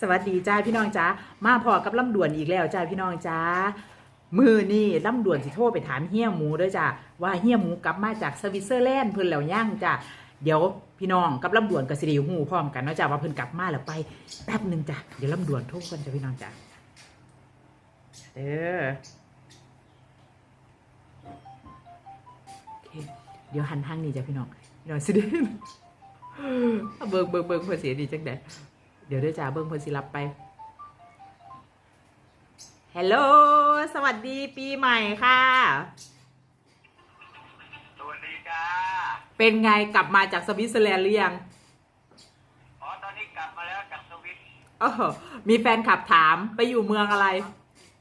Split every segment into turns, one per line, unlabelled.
สวัสดีจ้าพี่น้องจ้ามาพอกับลำด่วนอีกแล้วจ้าพี่น้องจ้ามือนี่ลำด่วนสิโทรไปถามเฮี้ยหมูด้วยจ้าว่าเฮี้ยหมูกลับมาจากสวิตเซอร์แลนด์เพิ่นแล้วย่างจ้าเดี๋ยวพี่น้องกับลำด่วนกับสิริหูพร้อมกันเนาะจ้าว่าเพิ่นกลับมาแล้วไปแป๊บหนึ่งจ้าเดี๋ยวลำด่วนโทรกันจ้าพี่น้องจ้าเออเดี๋ยวหันทางนี้จ้าพี่น้องพี่น้องสิเด้เบิ่งเบิ่งเบิ่งเพิ่นเสียดีจังได เดี๋ยวเด้วยจ้าเบิ้งเพิ่นสิรับไปฮัลโหลสวัสดีปีใหม่ค่ะ
สวัสดีจ้า
เป็นไงกลับมาจากสวิตเซอร์แลนด์หรือยัง
อ๋อตอนนี้กลับมาแล้วจากสวิต
โอ้โหมีแฟนขับถามไปอยู่เมืองอะไร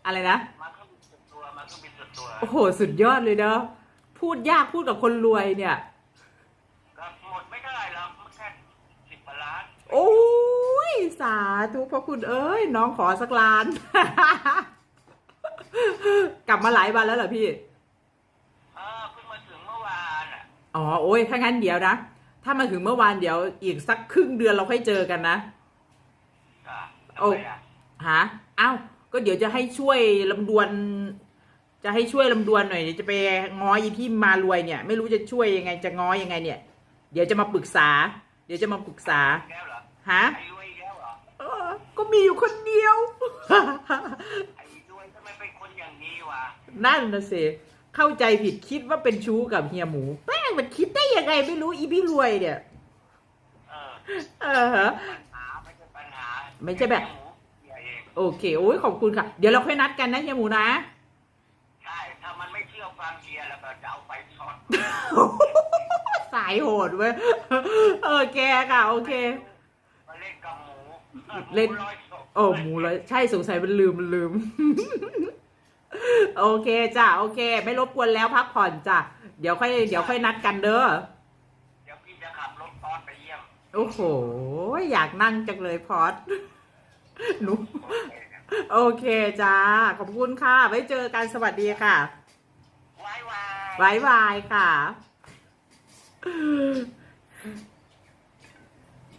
อะไรนะ
มาเครื่องบินส่วนตัวมาเครื่องบินส่วนตัว
โอ้โห สุดยอดเลยเนาะพูดยากพูดกับคนรวยเนี่ย
ก็หมดไม่เท่าไหร่หรอกมันแค่สิบกว่าล้าน
โอ้ย สาธุพระคุณเอ้ย น้องขอสักล้าน กลับมาหลายวันแล้วเหรอพี่
เออเพิ่งมาถึงเมื่อวานอะ
อ๋อโอ้ยถ้างั้นเดี๋ยวนะ ถ้ามาถึงเมื่อวานเดี๋ยวอีกสักครึ่งเดือนเราค่อยเจอกันนะ
จ้ะ
โอ้
ทำไมอะ
ฮะอ้าวก็เดี๋ยวจะให้ช่วยลำดวน จะให้ช่วยลำดวนหน่อยเดี๋ยวจะไปง้ออีพี่มารวยเนี่ย ไม่รู้จะช่วยยังไงจะง้อยังไงเนี่ย เดี๋ยวจะมาปรึกษา เดี๋ยวจะมาปรึกษา
อีกแล้วเหรอ
ฮะ
ไอ้รวย
มีอยู่คนเดียว
ไอ้รวยทำไมเป็นคนอย่างนี้วะ
นั่นนะสิเข้าใจผิดคิดว่าเป็นชู้กับเฮียหมูแม่งมันคิดได้ยังไงไม่รู้อีพี่รวยเนี่ย
เออ
เออฮะ
ปัญหาไม่ใช่ปัญหา
ไม่ใช่แบบ
หมูเสียเอง
โอเคโอ้ยขอบคุณค่ะ เดี๋ยวเราค่อยนัดกันนะเฮียหมูนะ
ใช่ถ้ามันไม่เชื่อฟังเชียร์แล้วก็จะเอาไปช็อต
สายโหดเว้ยโอเคค่ะ โอเค
มาเล่นกับหมู
เล่น
หมูร้อยศพ
โอ้หมูเลยใช่สงสัยมันลืมมันลืม โอเคจ้ะโอเค ไม่รบกวนแล้วพักผ่อนจ้ะเดี๋ยวค่อยเดี๋ยวค่อยนัดกันเด้อ
เดี๋ยวพี่จะขับรถตอนไปเยี่ยม
โอ้โห อยากนั่งจังเลยพอดหนู
โอเคครับ
โอเคจ้าขอบคุณค่ะ ไว้เจอกันสวัสดีค่ะ
ไว้ไว้
บายบายค่ะ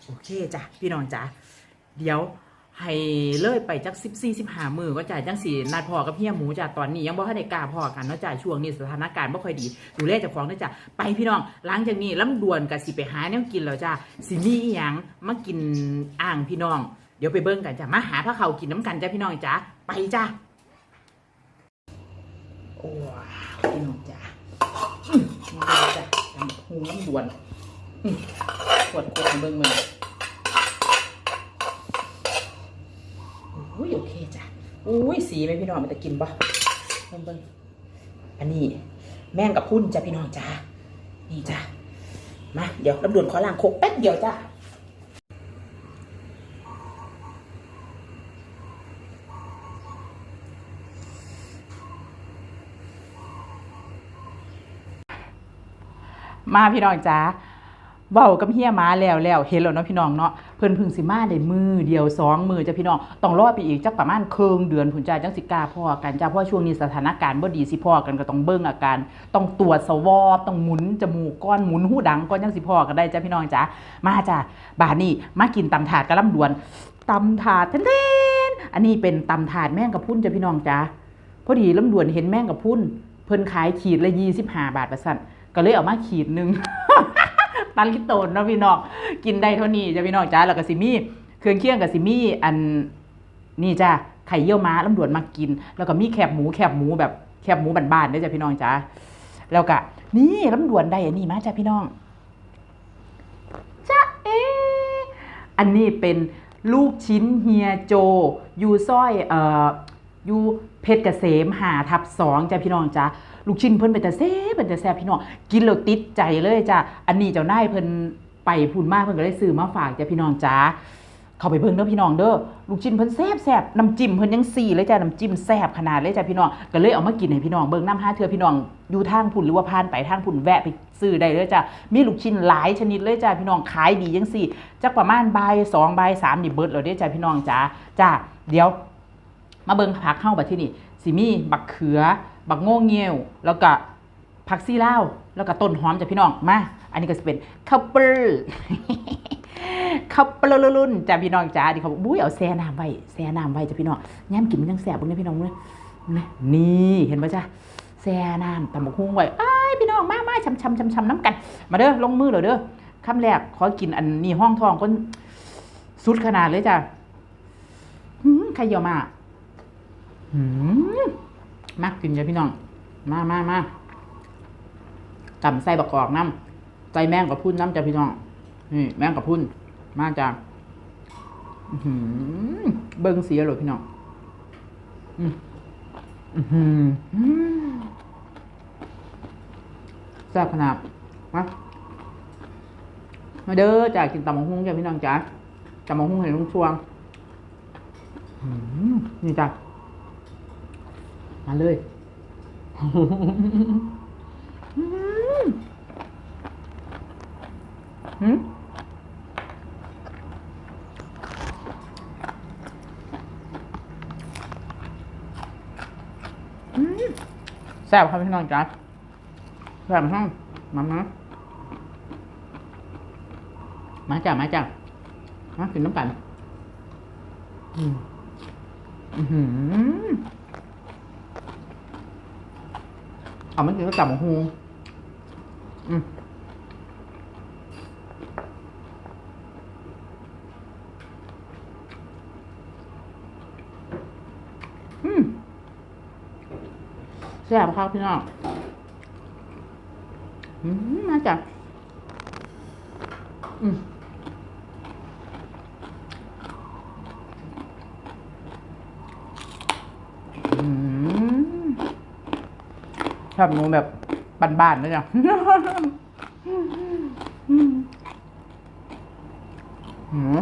โอเคจ้ะพี่น้องจ้ะเดี๋ยว ให้เลื่อยไปจักสิบสี่สิบห้ามือก็จ่ายจังสีนัดพอกับเฮียหมูจ้ะตอนนี้ยังบ่ทันได้กล้าพอกันเนาะจ้ะช่วงนี้สถานการณ์บ่ค่อยดีดูแลเจ้าของเนาะจ้ะไปพี่น้องหลังจากนี้ลำดวนกับสิไปหาแนวกินแล้วจ้ะสิมีอีหยังมากินอ่างพี่น้อง เดี๋ยวไปเบิ่งกันจ้ะมาหาพระเขากินน้ำกันจ้ะพี่น้องจ้ะไปจ้ะโอ้ว้าวพี่น้องจ้ะอืมมาเลยจ้ะทำหูน้ำด่วนอืมขวดขวดเบิ่งมือโอ้ยโอเคจ้ะโอุ้ยสีไหมพี่น้องมันจะกินปะเบิ่งเบิ่งอันนี้ แม่งกับพุ่นจ้ะพี่น้องจ้านี่จ้ะมาเดี๋ยวลำด่วนขอล้างโคกแป๊บเดียวจ้ะมาพี่น้องจ้า เว้ากับเฮียมาแล้วแล้วเห็นแล้วเนาะพี่น้องเนาะเพิ่นพึ่งสิมาได้มือเดียวสองมือจ้ะพี่น้องต้องรอไปอีกจักประมาณครึ่งเดือนผุนจ้าจังสิกาพ่อกันจ้าเพราะว่าช่วงนี้สถานการณ์บ่ดีสิพ่อกันก็ต้องเบิ่งอาการ ต้องตรวจสวอปต้องหมุนจมูกก้อนหมุนหูดังก้อนจังสิพ่อกันได้จ้ะพี่น้องจ้ามาจ้ะบาดนี้มากินตำถาดกะลำดวนตำถาดเทนๆอันนี้เป็นตำถาดแม่งกับพุ่นจ้ะพี่น้องจ้าพอดีลำดวนเห็นแม่งกับพุ่นเพิ่นขายขีดละ25บาทประสันก็เลยเอามาขีดนึง ตันลิโตนเนาะพี่น้องกินได้เท่านี้จ้ะพี่น้องจ้าแล้วก็สิมีเครื่องเคียงกับสิมีอันนี่จ้าไข่เยี่ยวม้าลำดวนมากิน แล้วก็มีแคบหมูแคบหมูแบบแคบหมูบ้านๆได้จ้ะพี่น้องจ้าแล้วก็นี่ลำดวนได้อันนี้มาจ้ะพี่น้องจ้าเออันนี้เป็นลูกชิ้นเฮียโจยูซ้อยเอ่อ ยูเพชรเกษมหาทับสองจ้ะพี่น้องจ้าลูกชิ้นเพิ่นเป็นแต่แซ่บเป็นแต่แซ่บพี่น้องกินแล้วติดใจเลยจ้ะอันนี้เจ้านายเพิ่นไปพูนมากเพิ่นก็เลยซื้อมาฝากจ้ะพี่น้องจ้าเข้าไปเบิ่งเด้อพี่น้องเด้อลูกชิ้นเพิ่นแซ่บแซ่บน้ำจิ้มเพิ่นยังสี่เลยจ้ะน้ำจิ้มแซ่บขนาดเลยจ้ะพี่น้องก็เลยเอามากินให้พี่น้องเบิ่งน้ำห้าเทือพี่น้องอยู่ทางพุ่นหรือว่าผ่านไปทางพุ่นแวะไปซื้อได้เลยจ้ะมีลูกชิ้นหลายชนิดเลยจ้ะพี่น้องขายดีจังสี่จักประมาณบ่ายสองบ่ายสามนี่เบิดแล้วเด้อจ้ะพี่น้องจ้าจ้าเดี๋ยว มาเบิ่งผักเข้าบัดที่นี่สิมีบักเขือ บักโง่เงี้ยว แล้วก็ผักซี่เลาแล้วก็ต้นหอมจ้ะพี่น้องมาอันนี้ก็จะเป็นข้าวเปลือเขาวเปลุรุ่นจ้ะพี่น้องจ้าที่เขาบอกบุ้ยเอาแซ่น้ำไว้แซ่น้ำไว้จ้ะพี่น้องย่ำกินมันยังแซ่บบุ้งเนี่ยพี่น้องเนี่ยนี่เห็นปะจ้ะแซ่น้ำตำบักหุ่งไว้อ้พี่น้องมามาชำชำชำชำน้ำกัน มาเด้อลงมือเลยเด้อคำแรกขอกินอันนี้ห้องทองก็สุดขนาดเลยจ้ะหืมใครเยอะมาก หืมมากกินจ้ะพี่น้อง มามามาตำไส้บักกอกน้ำใจแมงกับพุ่นน้ำจ้ะพี่น้อง นี่แมงกับพุ่น มาจากอื้อหือเบิ้งเสียเลยพี่น้องอืมอืมแซ่บขนาดมามาเด้อจ้ากินตำมะฮุ่งจ้ะพี่น้องจ้าตำมะฮุ่งเห็นลุงช่วงนี่จ้ะ มาเลย อืมแซ่บครับพี่น้องจ้าแซ่บห้องมามามาจ้ามาจ้ามากินน้ำกันอืมอือหือ เอามันกินก็จับหมูฮูอืมอืมแซ่บครับพี่น้องอืมมาจากอืมอืม ชอบหนูแบบบ้านๆเลยจ้ะอืมอืม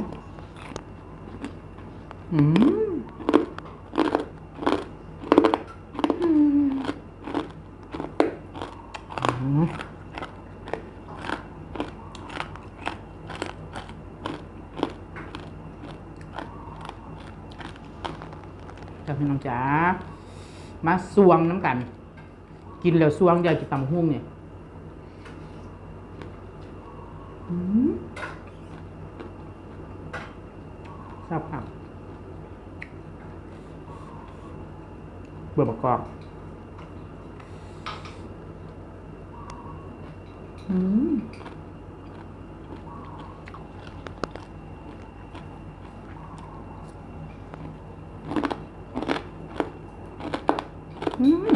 อืมอืมจ้าพี่น้องจ๋ามาสวงน้ำกัน กินแล้วสวงเดี๋ยวจะตำหุ้งเนี่ยอืมทราบครับเบื่อประกอบอืมอืม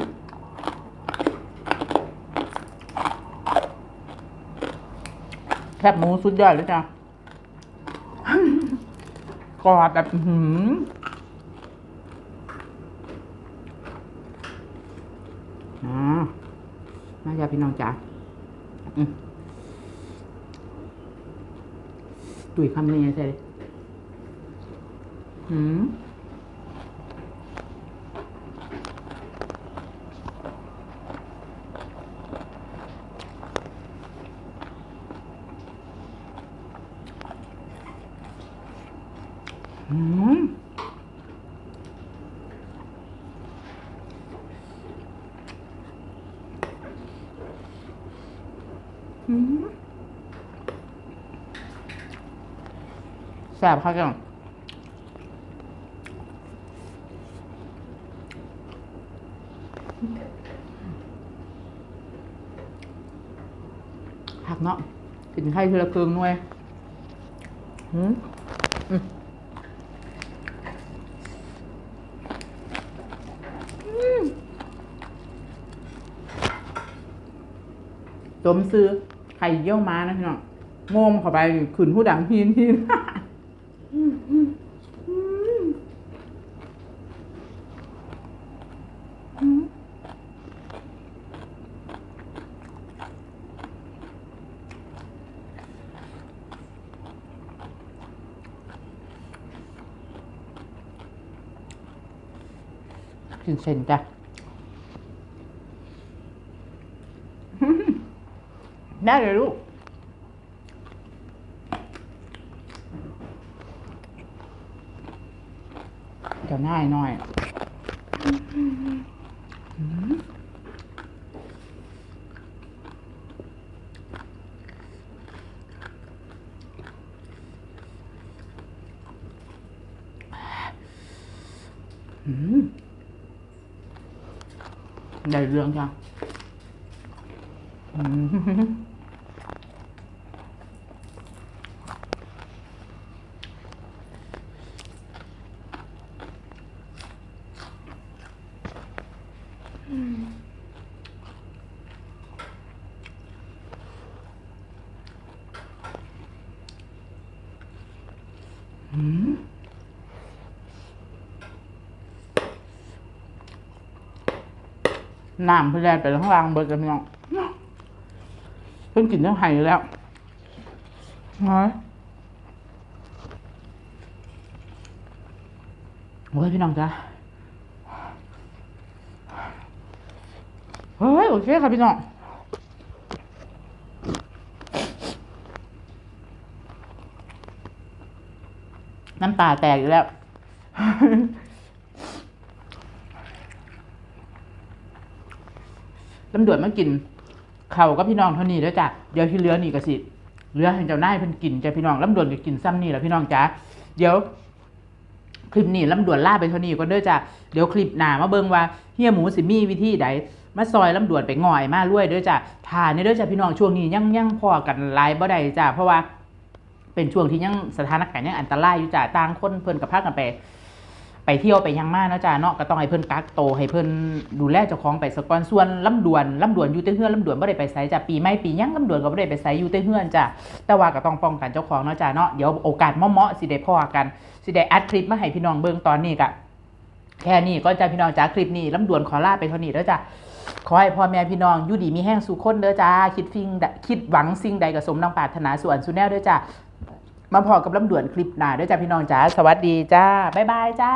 แคบหมูสุดยอดเลยจ้ะกรอบแบบหืมอ่ามาจ้ะพี่น้องจ๋าตุ๋ยคำนี้ใช่เลยหืมหืมหืม แซ่บครับจังผักเนาะกินไข่ทีละครึ่งหน่วยหืมอืมอืมต้มซื้อไข่เยี่ยวม้านะพี่น้องโงมเข้าไปขืนผู้ดังฮีนฮีน อืมอืมอืมอืมกิ ถ่ายหน่อยได้เรื่องจ้ะ น้ำเพื่อแลนไปข้างล่างเบิดกันพี่น้องเพิ่งกินทั้งไห่อยู่แล้วฮะโอ้ยพี่น้องจ้ะเฮ้ยโอเคค่ะพี่น้องน้ำตาแตกอยู่แล้ว ตำรวจมากินเขาก็พี่น้องเท่านี้แล้วจ้ะเดี๋ยวที่เหลือนี่ก็สิเหลือให้เจ้านายเพิ่นกินจ้ะพี่น้องลำดวนก็กินซ้ำนี่แหละพี่น้องจ้ะเดี๋ยวคลิปนี้ลำดวนล่าไปเท่านี้ก็เด้อจ้ะเดี๋ยวคลิปหน้ามาเบิ่งว่าเฮียหมูสิมีวิธีใดมาซอยลำดวนไปง่อยมาล้วยเด้อจ้ะทานนี่เด้อจ้ะพี่น้องช่วงนี้ยังยังพอกันหลายบ่ได้จ้ะเพราะว่าเป็นช่วงที่ยังสถานการณ์ยังอันตรายอยู่จ้ะต่างคนเพิ่นกับพากันไป ไปเที่ยวไปยังมาเนาะจ้าเนาะก็ต้องให้เพิ่นกักโตให้เพิ่นดูแลเจ้าของไปสก่อนส่วนลำดวนลำดวนอยู่แต่เฮือนลำดวนบ่ได้ไปไสจ้ะปีใหม่ปียังลำดวนก็บ่ได้ไปไสอยู่แต่เฮือนจ้ะแต่ว่าก็ต้องป้องกันเจ้าของเนาะจ้าเนาะเดี๋ยวโอกาสเหมาะๆสิได้พอกันสิได้อัดคลิปมาให้พี่น้องเบิ่งตอนนี้ก็แค่นี้ก็จ้าพี่น้องจ้าคลิปนี้ลำดวนขอลาไปเท่านี้เด้อจ้ะขอให้พ่อแม่พี่น้องอยู่ดีมีแห้งสู่คนเด้อจ้าคิดฟิงคิดหวังสิ่งใดก็สมดังปรารถนาส่วนสุแนวเด้อจ้ะ มาพอกับลำดวนคลิปหน้าด้อจ้าพี่น้องจ้าสวัสดีจ้าบ๊ายบายจ้า